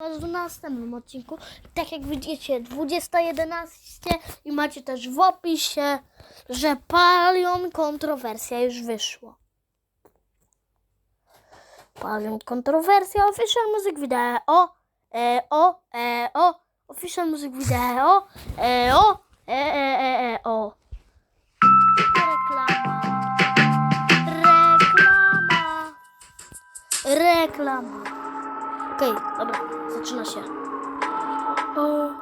was w następnym odcinku. Tak jak widzicie, 20.11 i macie też w opisie, że Palion kontrowersja już wyszło. Palion kontrowersja, official music video, e, o, e, o, official music video, e, o, e, e, e, e, o. Reklama. Reklama. Reklama. Okej, dobra, zaczyna się. O.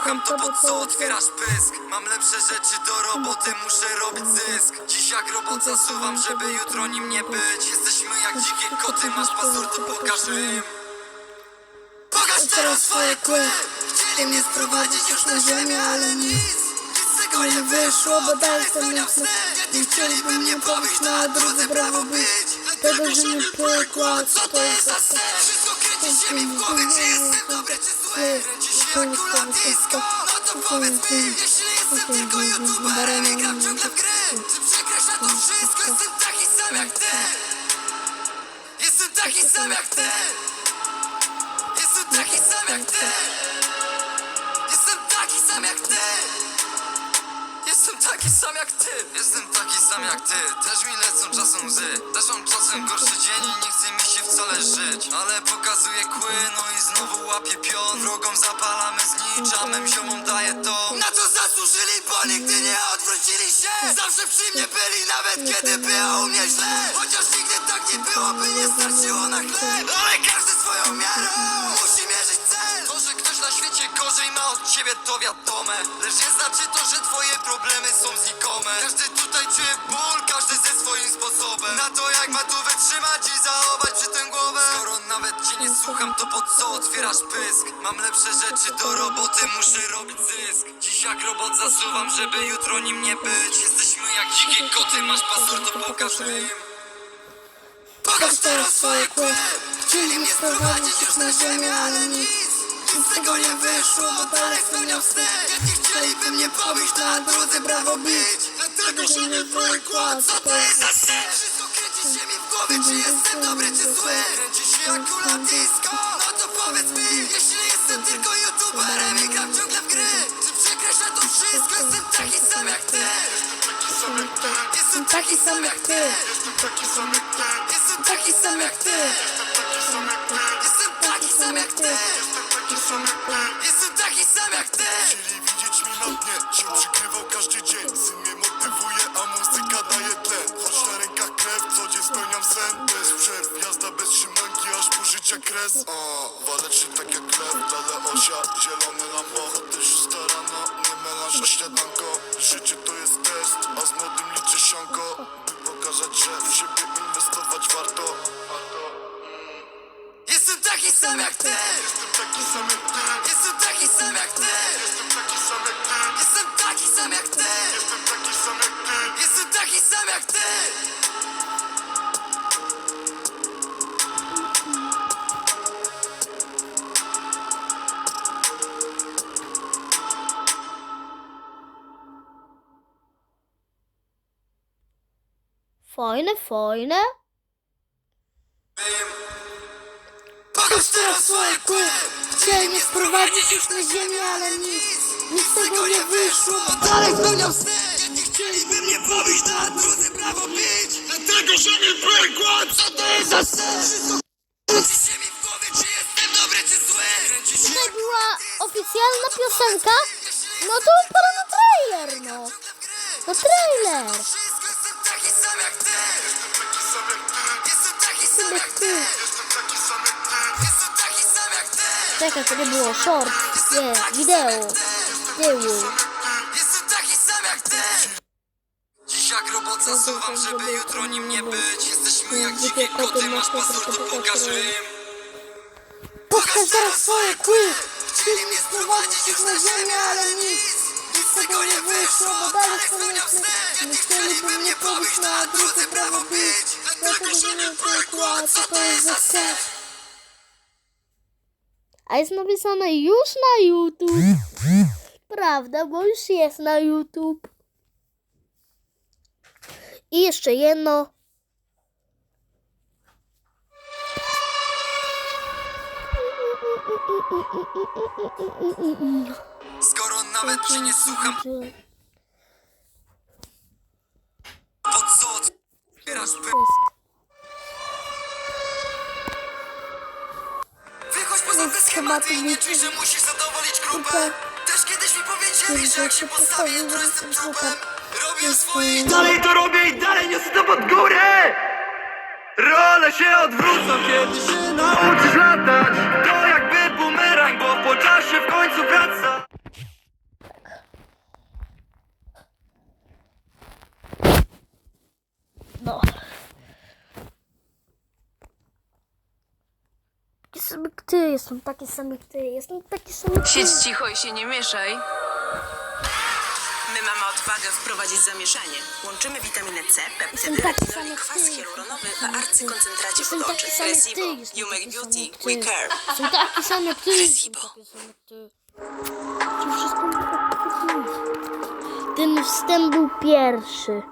słucham, to po co otwierasz pysk? Mam lepsze rzeczy do roboty, muszę robić zysk. Dziś jak robot zasuwam, żeby jutro nim nie być. Jesteśmy jak dzikie koty, masz pazur, to pokaż im. Pokaż teraz swoje kły. Chcieli mnie sprowadzić już na ziemię, ale nic. Nic. Z tego nie wyszło, bo dalej spełniam sny. Nie chcieliby mnie pobić na drodze prawo być Dlatego, że nie pykła, co to jest za sen? Wszystko kręci się mi w głowie, czy jestem dobry, czy zły Kręci się jak kula disco, no to powiedz mi Jeśli jestem tylko youtuberem i gram ciągle w gry Czy przekreśla to wszystko, jestem taki sam jak ty. Jestem taki sam jak ty. Jestem taki sam jak ty. Jestem taki sam jak ty Jestem taki sam jak ty. Jestem taki sam jak ty. Też mi lecą czasem łzy. Też mam czasem gorszy dzień i nie chce mi się wcale żyć. Ale pokazuję kły, no i znowu łapię pion. Wrogom zapalamy zniczamem, ziomom daję to. Na to zasłużyli, bo nigdy nie odwrócili się. Zawsze przy mnie byli, nawet kiedy było u mnie źle. Chociaż nigdy tak nie było, by nie starczyło na chleb. Ale każdy swoją miarą od ciebie to wiadome Lecz nie znaczy to, że twoje problemy są znikome. Każdy tutaj czuje ból, każdy ze swoim sposobem. Na to jak ma tu wytrzymać i zachować przy tym głowę. Skoro nawet cię nie słucham, to po co otwierasz pysk? Mam lepsze rzeczy do roboty, muszę robić zysk Dziś jak robot zasuwam, żeby jutro nim nie być. Jesteśmy jak dzikie koty, masz pazur, to pokaż im Pokaż teraz swoje kły. Chcieli mnie sprowadzić już na ziemię, ale nic Nic z tego nie wyszło, bo dalej spełniam sny Nie chcieliby mnie pobić na drodze brawo być Dlatego, że nie wykład, co to jest za sen? Wszystko kręci się mi w głowie, czy jestem dobry, czy zły. Kręci się jak kula disco, no to powiedz mi Jeśli jestem tylko youtuberem i gram ciągle w gry Czy przekreśla to wszystko, jestem taki sam jak ty Jestem taki sam jak ty. Jestem taki sam jak ty. Jestem taki sam jak ty. Jestem taki sam jak ty Chcieli widzieć mnie na dnie Się przykrywał każdy dzień. Syn mnie motywuje, a muzyka daje tlen Choć na rękach krew, co dzień spełniam sen. Bez przerw, jazda bez trzymanki, aż po życia kres. O, waleczy tak jak lew, dale osia. Zielony lambo, też starano Nie melanż, a śniadanko Życie to jest test, a z młodym liczy sianko By pokazać, że w siebie inwestować warto. Jestem taki sam jak ty Fajne, fajne. Pokaż teraz swoje kły Chcieli mnie sprowadzić już na ziemię, ale nic Nic z tego nie wyszło, bo dalej spełniam sny Nie chcieliby mnie pobić na drodze prawo być Dlatego, że mi pękła, co to jest za sen kręci się mi w głowie, czy jestem dobry, czy zły Tutaj była oficjalna piosenka. No to pora na trailer, no. No trailer. Sam jak ty. Jestem taki sam jak ty Jestem taki sam jak ty Czekaj, to nie było short. Nie, wideo. Tyłu. Jestem taki sam jak ty Dziś jak robot zasuwam, żeby jutro nim nie być. Jesteśmy jak dzikie koty, masz to pokaż im. Pokaż teraz swoje kły. Chcieli mnie sprowadzić już na ziemię, ale nic. Nic. Z tego nie wyszło, bo dalej spełniam sny Nie chcieli by mnie pobić, na drodze prawo być. Tylko że nie pękła, to? A jest napisane już na YouTube. Prawda, bo już jest na YouTube. I jeszcze jedno. Skoro nawet cię nie słucham, po co otwierasz pysk? Nie czuj, że musisz zadowolić grupę. Też kiedyś mi powiedzieli, że jak się postawię, to jestem trupem Robię swoje i Dalej to robię i dalej niosę to pod górę! Role się odwrócą, kiedy się nauczysz latać. To jakby bumerang, bo po czasie w końcu wraca No. Taki sam jak ty, jestem taki sam jak ty, jestem taki sam jak ty. Siedź cicho i się nie mieszaj. My mamy odwagę wprowadzić zamieszanie. Łączymy witaminę C, peptydy, taki retinol sam i jak kwas ty. hialuronowy w arcykoncentracie Jestem taki sam jak ty, jestem taki sam beauty, jak we ty. care. Jestem taki sam jak ty, jestem Recibo. taki sam jak ty. To wszystko było tak. Ten wstęp był pierwszy.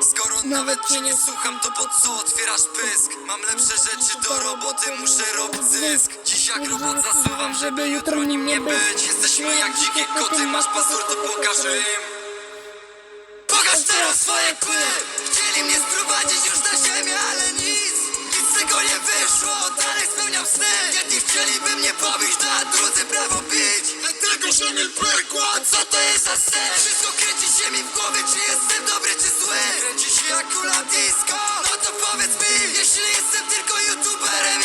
Skoro nawet cię nie słucham, to po co otwierasz pysk? Mam lepsze rzeczy do roboty, muszę robić zysk. Dziś jak robot zasuwam, żeby jutro nim nie być. Jesteśmy jak dzikie koty, masz pazur, to pokaż im. Pokaż teraz swoje kły Chcieli mnie sprowadzić już na ziemię, ale nic. Nic z tego nie wyszło, dalej spełniam sny. Jedni chcieliby mnie pobić, na drudzy prawo bić Dlatego, że mi pękła, co to jest za sen? Wszystko kręci się mi w głowie, czy jestem dobry, czy zły? Kręci się jak kula disco, no to powiedz mi Jeśli jestem tylko youtuberem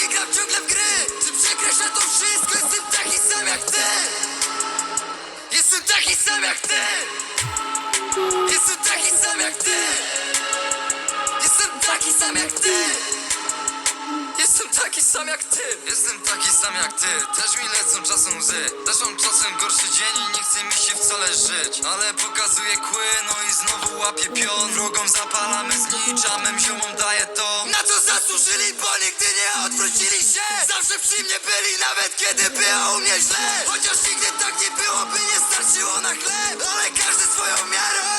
sam jak ty. Jestem taki sam jak ty. Też mi lecą czasem łzy. Też mam czasem gorszy dzień i nie chce mi się wcale żyć. Ale pokazuję kły, no i znowu łapię pion. Wrogom zapalamy, zliczamy, ziomom daję to. Na co zasłużyli, bo nigdy nie odwrócili się. Zawsze przy mnie byli, nawet kiedy było u mnie źle. Chociaż nigdy tak nie było, by nie starczyło na chleb. Ale każdy swoją miarą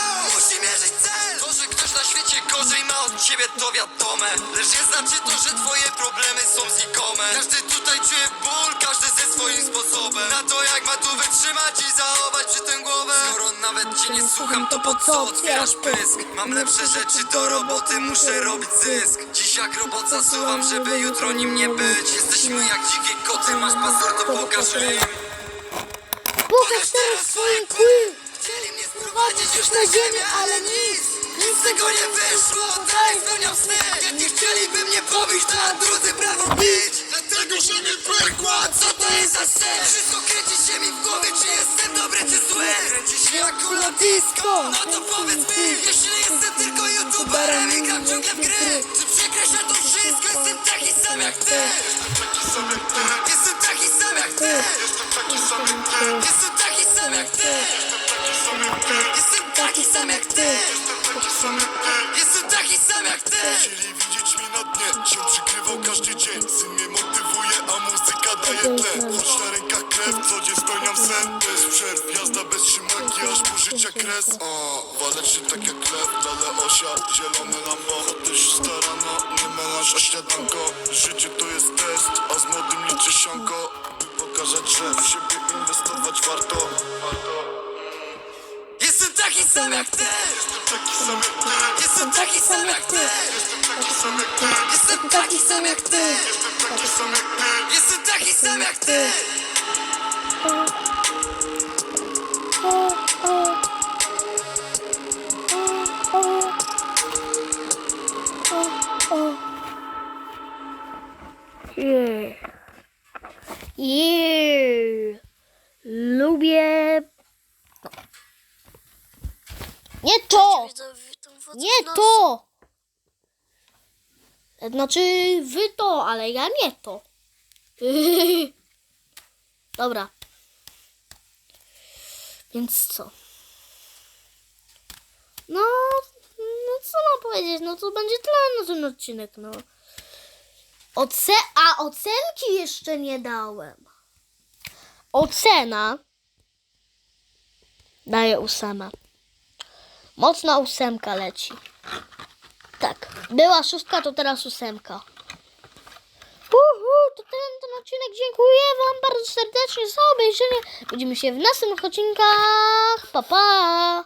ciebie to wiadome. Lecz nie znaczy to, że twoje problemy są znikome. Każdy tutaj czuje ból, każdy ze swoim sposobem. Na to jak ma tu wytrzymać i zachować przy tym głowę. Skoro nawet cię nie słucham, to po co otwierasz pysk? Mam lepsze rzeczy do roboty, muszę robić zysk. Dziś jak robot zasuwam, żeby jutro nim nie być. Jesteśmy jak dzikie koty, masz pazur, to pokaż im. Pokaż teraz swoje kły! Sprowadzić już na ziemię, ale nic. Nic z tego nie wyszło, dalej spełniam sny Jedni chcieliby mnie pobić, na drudzy prawo bić. Dlatego, że mi pękła, co to jest za sen? Wszystko kręci się mi w głowie, czy jestem dobry, czy zły? Kręci się jak kula disco, no to powiedz mi Jeśli jestem tylko youtuberem i gram ciągle w gry Czy przekreśla to wszystko, Jestem taki sam jak ty Jestem taki sam jak ty. Jestem taki sam jak ty. Jestem taki sam jak ty Chcieli widzieć mnie na dnie. Się przykrywał każdy dzień. Syn mnie motywuje, a muzyka daje tlen Choć na rękach krew, co dzień spełniam sen. Bez przerw, jazda bez trzymanki Aż po życia kres. O, Waleczny tak jak lew, dale osia Zielony lambo, tyś starana Nie melanż, a śniadanko. Życie to jest test, a z młodym liczy sianko. By pokazać, że w siebie inwestować warto. Jestem taki sam jak ty Jestem taki sam jak ty Jestem taki sam jak ty Jestem taki sam jak ty Yeah. Yeah. To! Znaczy wy to, ale ja nie to. Dobra. Więc co? No, no co mam powiedzieć? No to będzie tyle na ten odcinek, no. Oce A ocenki jeszcze nie dałem. Ocena daje ósemę. Mocna ósemka leci. Tak. Była szóstka, to teraz ósemka. Uhu, to tyle na ten odcinek. Dziękuję Wam bardzo serdecznie za obejrzenie. Widzimy się w następnych odcinkach. Pa, pa!